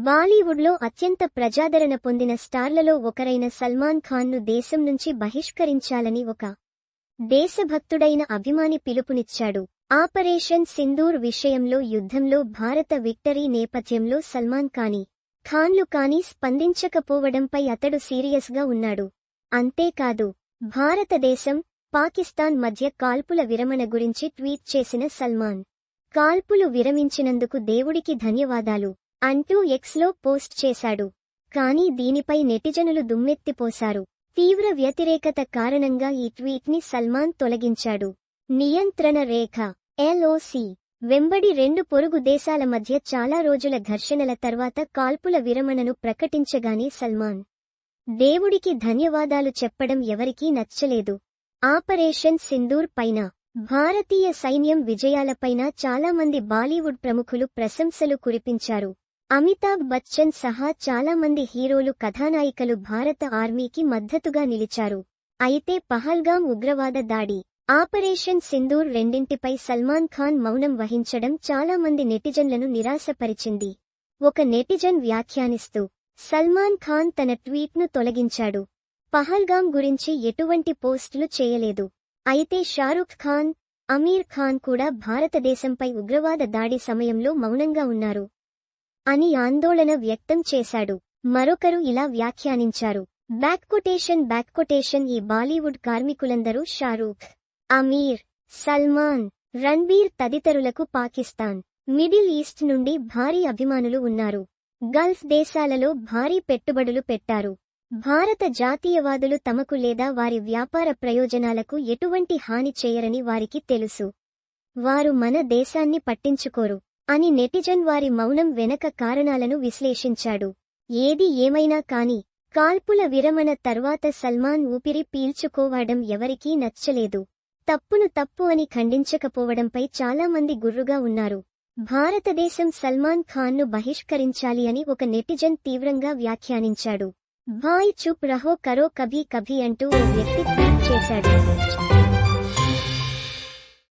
బాలీవుడ్లో అత్యంత ప్రజాదరణ పొందిన స్టార్లలో ఒకరైన సల్మాన్ ఖాన్ను దేశం నుంచి బహిష్కరించాలని ఒక దేశభక్తుడైన అభిమాని పిలుపునిచ్చాడు. ఆపరేషన్ సింధూర్ విషయంలో యుద్ధంలో భారత విక్టరీ నేపథ్యంలో సల్మాన్ కాని ఖాన్లు కాని స్పందించకపోవడంపై అతడు సీరియస్గా ఉన్నాడు. అంతేకాదు భారతదేశం పాకిస్తాన్ మధ్య కాల్పుల విరమణ గురించి ట్వీట్ చేసిన సల్మాన్ కాల్పులు విరమించినందుకు దేవుడికి ధన్యవాదాలు. అంటూ ఎక్స్లో పోస్ట్ చేశాడు. కానీ దీనిపై నెటిజనులు దుమ్మెత్తిపోశారు. తీవ్ర వ్యతిరేకత కారణంగా ఈ ట్వీట్ని సల్మాన్ తొలగించాడు. నియంత్రణ రేఖ ఎల్ఓసి వెంబడి రెండు పొరుగు దేశాల మధ్య చాలా రోజుల ఘర్షణల తర్వాత కాల్పుల విరమణను ప్రకటించగానే సల్మాన్ దేవుడికి ధన్యవాదాలు చెప్పడం ఎవరికీ నచ్చలేదు. ఆపరేషన్ సింధూర్ పైన భారతీయ సైన్యం విజయాలపైన చాలామంది బాలీవుడ్ ప్రముఖులు ప్రశంసలు కురిపించారు. అమితాబ్ బచ్చన్ సహా చాలామంది హీరోలు కథానాయికలు భారత ఆర్మీకి మద్దతుగా నిలిచారు. అయితే పహల్గాం ఉగ్రవాద దాడి ఆపరేషన్ సింధూర్ రెండింటిపై సల్మాన్ ఖాన్ మౌనం వహించడం చాలామంది నెటిజన్లను నిరాశపరిచింది. ఒక నెటిజన్ వ్యాఖ్యానిస్తూ సల్మాన్ ఖాన్ తన ట్వీట్ను తొలగించాడు. పహల్గాం గురించి ఎటువంటి పోస్టులు చేయలేదు. అయితే షారుఖ్ ఖాన్ అమీర్ ఖాన్ కూడా భారతదేశంపై ఉగ్రవాద దాడి సమయంలో మౌనంగా ఉన్నారు. అని ఆందోళన వ్యక్తం చేశాడు. మరొకరు ఇలా వ్యాఖ్యానించారు. బ్యాక్కొటేషన్ బ్యాక్కొటేషన్ ఈ బాలీవుడ్ కార్మికులందరూ షారూఖ్ అమీర్ సల్మాన్ రణ్బీర్ తదితరులకు పాకిస్తాన్ మిడిల్ ఈస్ట్ నుండి భారీ అభిమానులు ఉన్నారు. గల్ఫ్ దేశాలలో భారీ పెట్టుబడులు పెట్టారు. భారత జాతీయవాదులు తమకు లేదా వారి వ్యాపార ప్రయోజనాలకు ఎటువంటి హాని చేయరని వారికి తెలుసు. వారు మన దేశాన్ని పట్టించుకోరు. అని నెటిజన్ వారి మౌనం వెనక కారణాలను విశ్లేషించాడు. ఏది ఏమైనా కాని కాల్పుల విరమణ తర్వాత సల్మాన్ ఊపిరి పీల్చుకోవడం ఎవరికీ నచ్చలేదు. తప్పును తప్పు అని ఖండించకపోవడంపై చాలామంది గుర్రుగా ఉన్నారు. భారతదేశం సల్మాన్ ఖాన్ను బహిష్కరించాలి అని ఒక నెటిజన్ తీవ్రంగా వ్యాఖ్యానించాడు. భాయ్ చుప్ రహో కరో కభీ కభీ అంటూ ఓ వ్యక్తి ట్వీట్ చేశాడు.